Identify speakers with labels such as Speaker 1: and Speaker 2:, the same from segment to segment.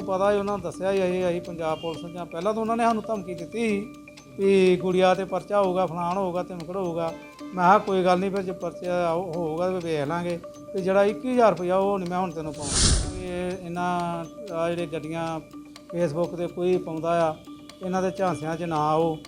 Speaker 1: ਪਤਾ ਹੀ ਉਹਨਾਂ ਦੱਸਿਆ ਹੀ ਅਸੀਂ ਅਸੀਂ ਪੰਜਾਬ ਪੁਲਿਸ ਜਾਂ ਪਹਿਲਾਂ ਤਾਂ ਉਹਨਾਂ ਨੇ ਸਾਨੂੰ ਧਮਕੀ ਦਿੱਤੀ ਸੀ ਵੀ ਗੁੜੀਆ ਤੇ ਪਰਚਾ ਹੋਊਗਾ, ਫਲਾਣ ਹੋਊਗਾ ਧਮਕੜ ਹੋਊਗਾ। ਮੈਂ ਕਿਹਾ, ਕੋਈ ਗੱਲ ਨਹੀਂ ਫਿਰ ਜੇ ਪਰਚਾ ਆਊ- ਹੋਊਗਾ ਤੇ ਵੇਖ ਲਾਂਗੇ। ਤੇ ਜਿਹੜਾ 21000 ਰੁਪਇਆ ਉਹ ਨਹੀਂ ਮੈਂ ਹੁਣ ਤੈਨੂੰ ਪਾਉਣਾ। ਇਹ ਇਹਨਾਂ ਆ ਜਿਹੜੇ ਗੱਡੀਆਂ ਫੇਸਬੁੱਕ ਤੇ ਕੋਈ ਪਾਉਂਦਾ ਆ, ਇਹਨਾਂ ਦੇ ਝਾਂਸਿਆਂ 'ਚ ਨਾ ਆਓ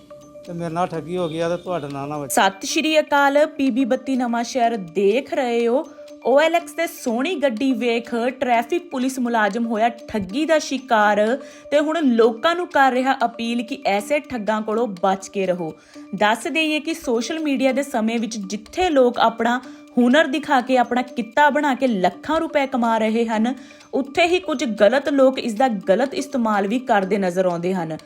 Speaker 1: ਤੇ ਮੇਰੇ ਨਾਲ ਠੱਗੀ ਹੋ ਗਈ ਆ ਤੇ ਤੁਹਾਡੇ ਨਾਲ ਨਾ ਵੱਜੀ।
Speaker 2: ਸਤਿ ਸ਼੍ਰੀ ਅਕਾਲ ਪੀਬੀ ਬੱਤੀ ਨਵਾਂ ਸ਼ਹਿਰ ਦੇਖ ਰਹੇ ਹੋ। OLX ਤੇ ਸੋਹਣੀ ਗੱਡੀ ਵੇਖ ਟ੍ਰੈਫਿਕ ਪੁਲਿਸ ਮੁਲਾਜ਼ਮ ਹੋਇਆ ਠੱਗੀ ਦਾ ਸ਼ਿਕਾਰ ਤੇ ਹੁਣ ਲੋਕਾਂ ਨੂੰ ਕਰ ਰਿਹਾ ਅਪੀਲ ਕਿ ਐਸੇ ਠੱਗਾਂ ਕੋਲੋਂ ਬਚ ਕੇ ਰਹੋ। ਦੱਸ ਦੇਈਏ ਕਿ ਸੋਸ਼ਲ ਮੀਡੀਆ ਦੇ ਸਮੇਂ ਵਿੱਚ ਜਿੱਥੇ ਲੋਕ ਆਪਣਾ ਹੁਨਰ ਦਿਖਾ ਕੇ, ਆਪਣਾ ਕਿੱਤਾ ਬਣਾ ਕੇ ਲੱਖਾਂ ਰੁਪਏ ਕਮਾ ਰਹੇ ਹਨ, ਉੱਥੇ ਹੀ ਕੁਝ ਗਲਤ ਲੋਕ ਇਸ ਦਾ ਗਲਤ ਇਸਤੇਮਾਲ ਵੀ ਕਰਦੇ ਨਜ਼ਰ ਆਉਂਦੇ ਹਨ।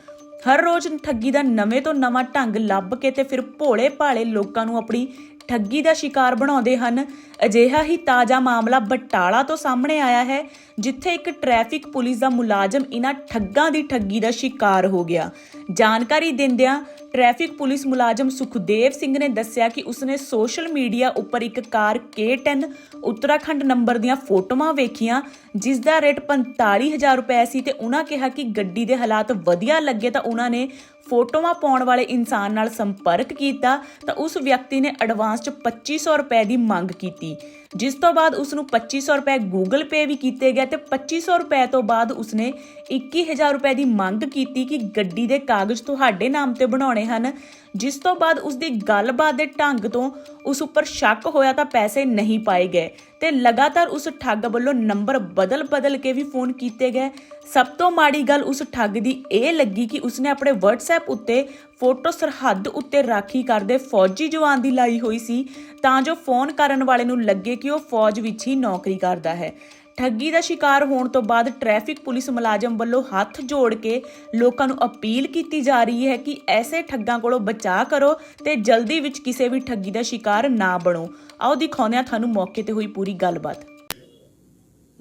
Speaker 2: ਹਰ ਰੋਜ਼ ਠੱਗੀ ਦਾ ਨਵੇਂ ਤੋਂ ਨਵਾਂ ਢੰਗ ਲੱਭ ਕੇ ਤੇ ਫਿਰ ਭੋਲੇ ਭਾਲੇ ਲੋਕਾਂ ਨੂੰ ਆਪਣੀ ਠੱਗੀ ਦਾ ਸ਼ਿਕਾਰ ਬਣਾਉਂਦੇ ਹਨ। ਅਜਿਹਾ ਹੀ ਤਾਜ਼ਾ ਮਾਮਲਾ ਬਟਾਲਾ ਤੋਂ ਸਾਹਮਣੇ ਆਇਆ ਹੈ, ਜਿੱਥੇ ਇੱਕ ਟ੍ਰੈਫਿਕ ਪੁਲਿਸ ਦਾ ਮੁਲਾਜ਼ਮ ਇਹਨਾਂ ਠੱਗਾਂ ਦੀ ਠੱਗੀ ਦਾ ਸ਼ਿਕਾਰ ਹੋ ਗਿਆ। ਜਾਣਕਾਰੀ ਦਿੰਦਿਆਂ ਟ੍ਰੈਫਿਕ ਪੁਲਿਸ ਮੁਲਾਜ਼ਮ ਸੁਖਦੇਵ ਸਿੰਘ ਨੇ ਦੱਸਿਆ ਕਿ ਉਸਨੇ ਸੋਸ਼ਲ ਮੀਡੀਆ ਉੱਪਰ ਇੱਕ ਕਾਰ K10 ਉੱਤਰਾਖੰਡ ਨੰਬਰ ਦੀਆਂ ਫੋਟੋਆਂ ਵੇਖੀਆਂ, ਜਿਸ ਦਾ ਰੇਟ 45000 ਰੁਪਏ ਸੀ ਤੇ ਉਹਨਾਂ ਕਿਹਾ ਕਿ ਗੱਡੀ ਦੇ ਹਾਲਾਤ ਵਧੀਆ ਲੱਗੇ ਤਾਂ ਉਹਨਾਂ ਨੇ ਫੋਟੋਆਂ ਪਾਉਣ ਵਾਲੇ ਇਨਸਾਨ ਨਾਲ ਸੰਪਰਕ ਕੀਤਾ ਤਾਂ ਉਸ ਵਿਅਕਤੀ ਨੇ ਐਡਵਾਂਸ 'ਚ 2500 ਰੁਪਏ ਦੀ ਮੰਗ ਕੀਤੀ, ਜਿਸ ਤੋਂ ਬਾਅਦ ਉਸ ਨੂੰ 2500 ਰੁਪਏ ਗੂਗਲ ਪੇ ਵੀ ਕੀਤੇ ਗਏ ਤੇ 2500 ਰੁਪਏ ਤੋਂ ਬਾਅਦ ਉਸਨੇ 21000 ਰੁਪਏ ਦੀ ਮੰਗ ਕੀਤੀ ਕਿ ਗੱਡੀ ਦੇ ਕਾਗਜ਼ ਤੁਹਾਡੇ ਨਾਮ ਤੇ ਬਣਾਉਣੇ ਹਨ। ਜਿਸ ਤੋਂ ਬਾਅਦ ਉਸ ਦੀ ਗੱਲਬਾਤ ਦੇ ਢੰਗ ਤੋਂ ਉਸ ਉੱਪਰ ਸ਼ੱਕ ਹੋਇਆ ਤਾਂ ਪੈਸੇ ਨਹੀਂ ਪਾਏ ਗਏ ਤੇ ਲਗਾਤਾਰ ਉਸ ਠੱਗ ਵੱਲੋਂ ਨੰਬਰ ਬਦਲ-ਬਦਲ ਕੇ ਵੀ ਫੋਨ ਕੀਤੇ ਗਏ। ਸਭ ਤੋਂ ਮਾੜੀ ਗੱਲ ਉਸ ਠੱਗ ਦੀ ਇਹ ਲੱਗੀ ਕਿ ਉਸਨੇ ਆਪਣੇ WhatsApp ਉੱਤੇ ਫੋਟੋ ਸਰਹੱਦ ਉੱਤੇ ਰਾਖੀ ਕਰਦੇ ਫੌਜੀ ਜਵਾਨ ਦੀ ਲਾਈ ਹੋਈ ਸੀ, ਤਾਂ ਜੋ ਫੋਨ ਕਰਨ ਵਾਲੇ ਨੂੰ ਲੱਗੇ ਕਿ ਉਹ ਫੌਜ ਵਿੱਚ ਹੀ ਨੌਕਰੀ ਕਰਦਾ ਹੈ। ਠੱਗੀ ਦਾ ਸ਼ਿਕਾਰ ਹੋਣ ਤੋਂ ਬਾਅਦ ਟ੍ਰੈਫਿਕ ਪੁਲਿਸ ਮੁਲਾਜ਼ਮ ਵੱਲੋਂ ਹੱਥ ਜੋੜ ਕੇ ਲੋਕਾਂ ਨੂੰ ਅਪੀਲ ਕੀਤੀ ਜਾ ਰਹੀ ਹੈ ਕਿ ਐਸੇ ਠੱਗਾਂ ਕੋਲੋਂ ਬਚਾਅ ਕਰੋ ਤੇ ਜਲਦੀ ਵਿੱਚ ਕਿਸੇ ਵੀ ਠੱਗੀ ਦਾ ਸ਼ਿਕਾਰ ਨਾ ਬਣੋ। ਆਓ ਦਿਖਾਉਂਦੇ ਹਾਂ ਤੁਹਾਨੂੰ ਮੌਕੇ ਤੇ ਹੋਈ ਪੂਰੀ ਗੱਲਬਾਤ।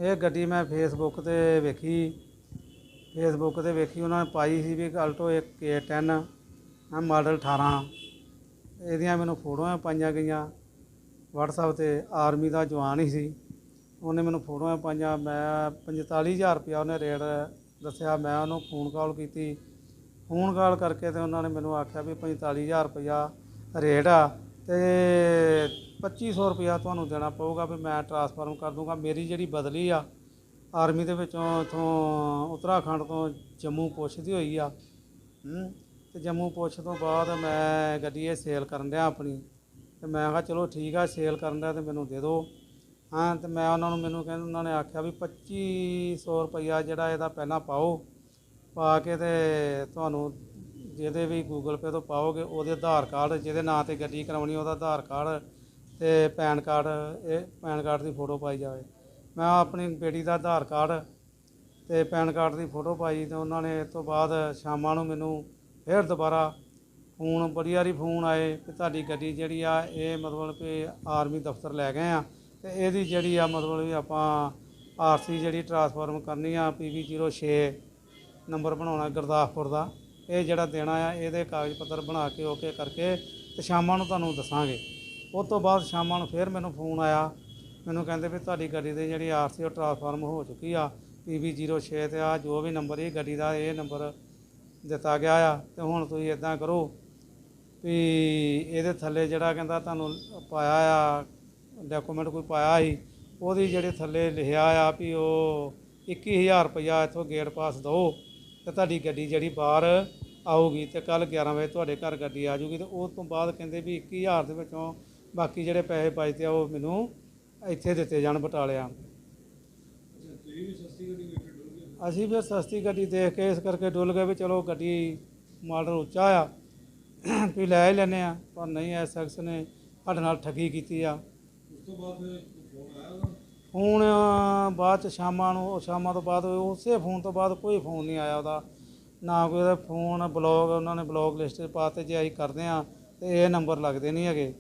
Speaker 1: ਇਹ ਗੱਡੀ ਮੈਂ ਫੇਸਬੁੱਕ ਤੇ ਵੇਖੀ। ਫੇਸਬੁੱਕ ਤੇ ਵੇਖੀ, ਉਹਨਾਂ ਨੇ ਪਾਈ ਸੀ ਵੀ ਅਲਟੋ ਇੱਕ K10 ਆ ਮਾਡਲ 18 ਇਹਦੀਆਂ ਮੈਨੂੰ ਫੋਟੋਆਂ ਪਾਈਆਂ ਗਈਆਂ। WhatsApp ਤੇ ਆਰਮੀ ਦਾ ਜਵਾਨ ਹੀ ਸੀ। ਉਹਨੇ ਮੈਨੂੰ ਫੋਟੋਆਂ ਪਾਈਆਂ, ਮੈਂ 45000 ਰੁਪਇਆ ਉਹਨੇ ਰੇਟ ਦੱਸਿਆ, ਮੈਂ ਉਹਨੂੰ ਫੋਨ ਕਾਲ ਕੀਤੀ। ਫੋਨ ਕਾਲ ਕਰਕੇ ਤੇ ਉਹਨਾਂ ਨੇ ਮੈਨੂੰ ਆਖਿਆ ਵੀ 45000 ਰੁਪਇਆ ਰੇਟ ਆ ਤੇ 2500 ਰੁਪਇਆ ਤੁਹਾਨੂੰ ਦੇਣਾ ਪਊਗਾ ਵੀ ਮੈਂ ਟਰਾਂਸਫਰਮ ਕਰ ਦੂੰਗਾ। ਮੇਰੀ ਜਿਹੜੀ ਬਦਲੀ ਆ ਆਰਮੀ ਦੇ ਵਿੱਚੋਂ ਇਥੋਂ ਉੱਤਰਾਖੰਡ ਤੋਂ ਜੰਮੂ ਪੁੱਛਦੀ ਹੋਈ ਆ। ਹੂੰ, ਤੇ ਜੰਮੂ ਪੁੱਛ ਤੋਂ ਬਾਅਦ ਮੈਂ ਗੱਡੀ ਇਹ ਸੇਲ ਕਰਨ ਡਿਆ ਆਪਣੀ। ਤੇ ਮੈਂ ਕਿਹਾ ਚਲੋ ਠੀਕ ਆ ਸੇਲ ਕਰਨ ਡਿਆ ਤੇ ਮੈਨੂੰ ਦੇ ਦਿਓ। ਹਾਂ, ਤੇ ਮੈਂ ਉਹਨਾਂ ਨੂੰ ਮੈਨੂੰ ਕਹਿੰਦੇ, ਉਹਨਾਂ ਨੇ ਆਖਿਆ ਵੀ 2500 ਰੁਪਇਆ ਜਿਹੜਾ ਇਹਦਾ ਪਹਿਲਾਂ ਪਾਓ, ਪਾ ਕੇ ਤੇ ਤੁਹਾਨੂੰ ਜਿਹਦੇ ਵੀ ਗੂਗਲ ਪੇ ਤੋਂ ਪਾਓਗੇ, ਉਹਦੇ ਆਧਾਰ ਕਾਰਡ, ਜਿਹਦੇ ਨਾਂ ਤੇ ਗੱਡੀ ਕਰਾਉਣੀ, ਉਹਦਾ ਆਧਾਰ ਕਾਰਡ ਤੇ ਪੈਨ ਕਾਰਡ, ਇਹ ਪੈਨ ਕਾਰਡ ਦੀ ਫੋਟੋ ਪਾਈ ਜਾਵੇ। ਮੈਂ ਆਪਣੀ ਬੇਟੀ ਦਾ ਆਧਾਰ ਕਾਰਡ ਤੇ ਪੈਨ ਕਾਰਡ ਦੀ ਫੋਟੋ ਪਾਈ ਤੇ ਉਹਨਾਂ ਨੇ ਇਸ ਤੋਂ ਬਾਅਦ ਸ਼ਾਮਾਂ ਨੂੰ ਮੈਨੂੰ ਫਿਰ ਦੁਬਾਰਾ ਫੋਨ, ਬੜੀ ਵਾਰੀ ਫੋਨ ਆਏ ਕਿ ਤੁਹਾਡੀ ਗੱਡੀ ਜਿਹੜੀ ਆ, ਇਹ ਮਤਲਬ ਕਿ ਆਰਮੀ ਦਫ਼ਤਰ ਲੈ ਗਏ ਆ। ਤੇ ਇਹਦੀ ਜਿਹੜੀ ਆ ਮਤਲਬ ਵੀ ਆਪਾਂ ਆਰਸੀ ਜਿਹੜੀ ਟਰਾਂਸਫਾਰਮ ਕਰਨੀ ਆ ਪੀਵੀ 06 ਨੰਬਰ ਬਣਾਉਣਾ ਗੁਰਦਾਸਪੁਰ ਦਾ, ਇਹ ਜਿਹੜਾ ਦੇਣਾ ਆ, ਇਹਦੇ ਕਾਗਜ਼ ਪੱਤਰ ਬਣਾ ਕੇ ਓਕੇ ਕਰਕੇ ਤੇ ਸ਼ਾਮਾਂ ਨੂੰ ਤੁਹਾਨੂੰ ਦੱਸਾਂਗੇ। ਉਸ ਤੋਂ ਬਾਅਦ ਸ਼ਾਮਾਂ ਨੂੰ ਫਿਰ ਮੈਨੂੰ ਫੋਨ ਆਇਆ, ਮੈਨੂੰ ਕਹਿੰਦੇ ਵੀ ਤੁਹਾਡੀ ਗੱਡੀ ਦੇ ਜਿਹੜੀ ਆਰਸੀ ਉਹ ਟਰਾਂਸਫਾਰਮ ਹੋ ਚੁੱਕੀ ਆ ਪੀਵੀ 06 ਤੇ ਆ ਜੋ ਵੀ ਨੰਬਰ ਇਹ ਗੱਡੀ ਦਾ ਇਹ ਨੰਬਰ ਦਿੱਤਾ ਗਿਆ ਆ, ਤੇ ਹੁਣ ਤੁਸੀਂ ਇਦਾਂ ਕਰੋ ਵੀ ਇਹਦੇ ਥੱਲੇ ਜਿਹੜਾ ਕਹਿੰਦਾ ਤੁਹਾਨੂੰ ਪਾਇਆ ਆ ਡਾਕੂਮੈਂਟ ਕੋਈ ਪਾਇਆ ਸੀ, ਉਹਦੀ ਜਿਹੜੇ ਥੱਲੇ ਲਿਖਿਆ ਆ ਵੀ ਉਹ 21000 ਰੁਪਇਆ ਇੱਥੋਂ ਗੇਟ ਪਾਸ ਦਿਓ ਤੇ ਤੁਹਾਡੀ ਗੱਡੀ ਜਿਹੜੀ ਬਾਹਰ ਆਊਗੀ ਤੇ ਕੱਲ 11 ਵਜੇ ਤੁਹਾਡੇ ਘਰ ਗੱਡੀ ਆ ਜਾਊਗੀ ਤੇ ਉਸ ਤੋਂ ਬਾਅਦ ਕਹਿੰਦੇ ਵੀ 21000 ਦੇ ਵਿੱਚੋਂ ਬਾਕੀ ਜਿਹੜੇ ਪੈਸੇ ਬਚਦੇ ਆ ਉਹ ਮੈਨੂੰ ਇੱਥੇ ਦਿੱਤੇ ਜਾਣ ਬਟਾਲਿਆਂ। ਅਸੀਂ ਵੀ ਸਸਤੀ ਗੱਡੀ ਦੇਖ ਕੇ ਇਸ ਕਰਕੇ ਡੁੱਲ ਗਏ ਵੀ ਚਲੋ ਗੱਡੀ ਮਾਡਲ ਉੱਚਾ ਆ, ਵੀ ਲੈ ਹੀ ਲੈਨੇ ਆ, ਪਰ ਨਹੀਂ ਐ ਸ਼ਖਸ ਨੇ ਸਾਡੇ ਨਾਲ ਠੱਗੀ ਕੀਤੀ ਆ। ਫੋਨ ਬਾਅਦ ਚ ਸ਼ਾਮਾਂ ਨੂੰ ਸ਼ਾਮਾਂ ਤੋਂ ਬਾਅਦ ਉਸੇ ਫੋਨ ਤੋਂ ਬਾਅਦ ਕੋਈ ਫੋਨ ਨਹੀਂ ਆਇਆ ਉਹਦਾ। ਨਾ ਕੋਈ ਉਹਦਾ ਫੋਨ ਬਲੌਗ ਉਹਨਾਂ ਨੇ ਬਲੌਗ ਲਿਸਟ 'ਚ ਪਾਤੇ ਜੇ ਅਸੀਂ ਕਰਦੇ ਆ ਤੇ ਇਹ ਨੰਬਰ ਲੱਗਦੇ ਨਹੀਂ ਹੈਗੇ।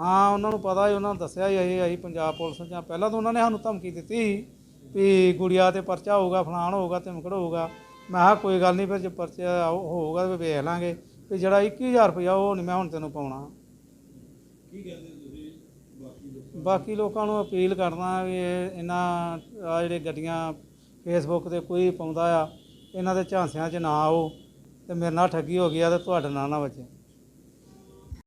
Speaker 1: ਹਾਂ ਉਹਨਾਂ ਨੂੰ ਪਤਾ ਹੀ ਉਹਨਾਂ ਨੂੰ ਦੱਸਿਆ ਹੀ ਅਸੀਂ ਅਸੀਂ ਪੰਜਾਬ ਪੁਲਿਸ ਜਾਂ ਪਹਿਲਾਂ ਤਾਂ ਉਹਨਾਂ ਨੇ ਸਾਨੂੰ ਧਮਕੀ ਦਿੱਤੀ ਸੀ ਵੀ ਗੁੜੀਆ ਤੇ ਪਰਚਾ ਹੋਊਗਾ ਫਲਾਣ ਹੋਊਗਾ ਧਮਕੜ ਹੋਊਗਾ। ਮੈਂ ਕਿਹਾ ਕੋਈ ਗੱਲ ਨਹੀਂ ਫਿਰ ਜੇ ਪਰਚਾ ਹੋਊਗਾ ਤੇ ਵੇਖ ਲਾਂਗੇ। ਵੀ ਜਿਹੜਾ 21000 ਰੁਪਇਆ ਉਹ ਨਹੀਂ ਮੈਂ ਹੁਣ ਤੈਨੂੰ ਪਾਉਣਾ। ਬਾਕੀ ਲੋਕਾਂ ਨੂੰ ਅਪੀਲ ਕਰਦਾ ਵੀ ਇਹ ਇਹਨਾਂ ਆ ਜਿਹੜੇ ਗੱਡੀਆਂ ਫੇਸਬੁੱਕ ਤੇ ਕੋਈ ਪਾਉਂਦਾ ਆ, ਇਹਨਾਂ ਦੇ ਝਾਂਸਿਆਂ 'ਚ ਨਾ ਆਓ ਤੇ ਮੇਰੇ ਨਾਲ ਠੱਗੀ ਹੋ ਗਈ ਆ ਤੇ ਤੁਹਾਡੇ ਨਾਲ ਨਾ ਬਚੇ